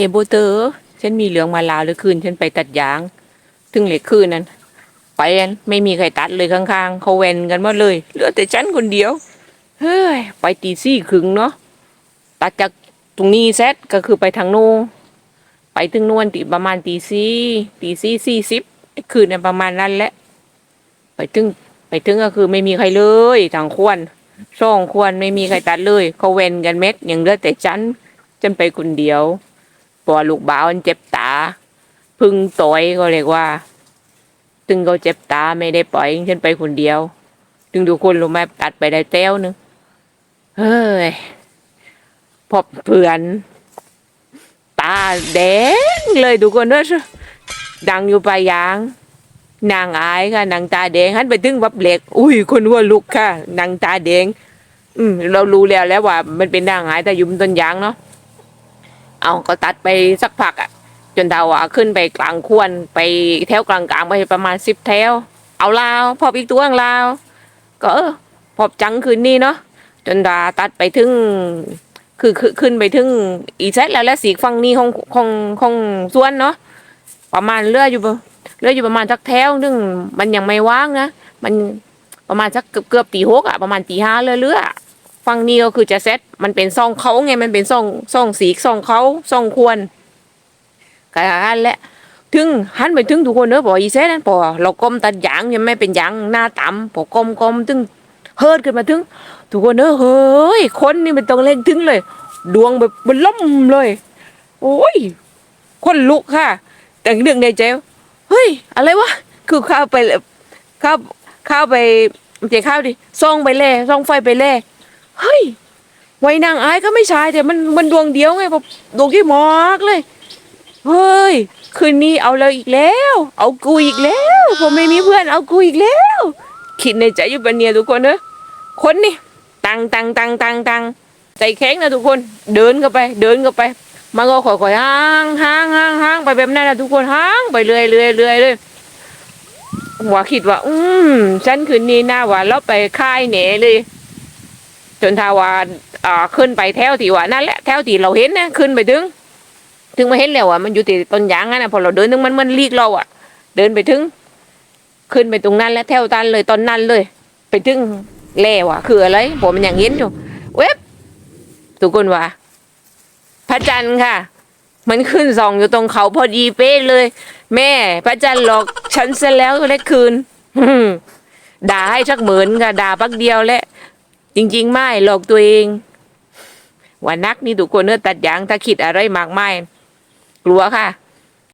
เฮโบเตอร์ฉันมีเหลืองมาลาวหรือคืนฉันไปตัดยาง ถึงเหล็กคืนนั้น ไปอันไม่มีใครตัดเลยข้างๆเขาเวนกันหมดเลยเหลือแต่ฉันคนเดียว เฮ้ย ไปตีสี่ครึ่งเนาะตัดจากตรงนี้เซตก็คือไปทางโน้นไปถึงนวนตีประมาณตีสี่ตีสี่สี่สิบคืนนั้นประมาณนั้นแหละ ไปถึงไปถึงก็คือไม่มีใครเลยทางควรช่องควรไม่มีใครตัดเลยเขาเวนกันเม็ดยังเหลือแต่ฉันฉันไปคนเดียว พอลูกบ่าวมันเจ็บตา พึ่งต่อยก็เรียกว่า ถึงเขาเจ็บตาไม่ได้ปล่อยฉันไปคนเดียว ถึงทุกคนรู้ไหมตัดไปได้เต้วหนึงเฮ้ยพบเพื่อน ตาแดงเลยทุกคนด้อดังอยู่ปลายยาง นางอายค่ะนางตาแดงหันไปถึงบับเหล็ก อุ้ย คนหัวลุกค่ะนางตาแดง อืมเรารู้แล้วแล้วว่า มันเป็นนางอายแต่อยู่บนต้นยางเนาะ เอาก็ตัดไปสักพักอะ จนดาว่าขึ้นไปกลางควรไปแถวกลางกลางๆไปประมาณสิบแถวเอาลาวพอบอีกตัวลาวก็เออพอบจังคืนนี้เนาะจนดาตัดไปถึงคือคือขึ้นไปถึงอีเซตแล้วและสีกฝั่งนี้ของของของส่วนเนาะประมาณเลืออยู่เลืออยู่ประมาณสักแถวนึงมันยังไม่ว่างนะมันประมาณสักเกือบเกือบตีหกอะประมาณตีห้าเรื่อยเรื่อ ฝั่งนี้ก็คือจะเซตมันเป็นซองเขาไงมันเป็นซองซองสีซองเขาซองควรกันแหละถึงหันไปถึงทุกคนเนอะบอกอีเซนั่นพอเราก้มตัดยางยังไม่เป็นยางหน้าต่ำพอก้มก้มถึงเฮิดขึ้นมาถึง ทุกคนเนอะเฮ้ยคนนี่มันต้องเล่นถึงเลย ดวงแบบบนล่มเลย โอ้ยคนลุกค่ะ แต่เรื่องในใจเฮ้ย อะไรวะคือข้าไปข้าเข้าไปเจ๊ข้าวดิส่องไปเล่ส่องไฟไปเล่ เฮ้ยไว้นางอายก็ไม่ใช่แต่มันมันดวงเดียวไงแบบดวงที่หมอกเลย เฮ้ย คืนนี้เอาเลยอีกแล้ว เอากูอีกแล้วผมไม่มีเพื่อนเอากูอีกแล้ว คิดในใจอยู่ปะเนี่ยทุกคนเนอะคนนี่ตังตังตังตังตังใจแข็งนะทุกคน เดินเข้าไป เดินเข้าไป มันก็ค่อยๆห่างห่างห่างห่างไปแบบนั้นนะทุกคนห่างไปเรื่อยเรื่อยเรื่อยเลยว่าคิดว่า อืมฉันคืนนี้หน่าหว่าเราไปค่ายเหนเลย จนทาว่าอ่าขึ้นไปแถวที่ว่านั่นแหละแถวที่เราเห็นนะขึ้นไปถึง ถึงมาเห็นแล้วอะมันอยู่ที่ต้นยางนั่นนะพอเราเดินถึงมันมันลีกเราอะ เดินไปถึง ขึ้นไปตรงนั้นแล้วแถวตันเลยตอนนั้นเลย ไปถึงแล้วอะ คืออะไรผมมันอย่างเห็นอยู่เว็บทุกคนว่าพระจันทร์ค่ะ มันขึ้นส่องอยู่ตรงเขาพอดีเป๊ะเลย แม่ พระจันทร์หลอกฉันซะแล้วได้คืนด่าให้ชักเหมือนค่ะด่าพักเดียวแหละ จริง ๆ ไม่หลอกตัวเองว่านักนี่ทุกคนเนื้อตัดยางถ้าคิดอะไรมากไม่กลัวค่ะ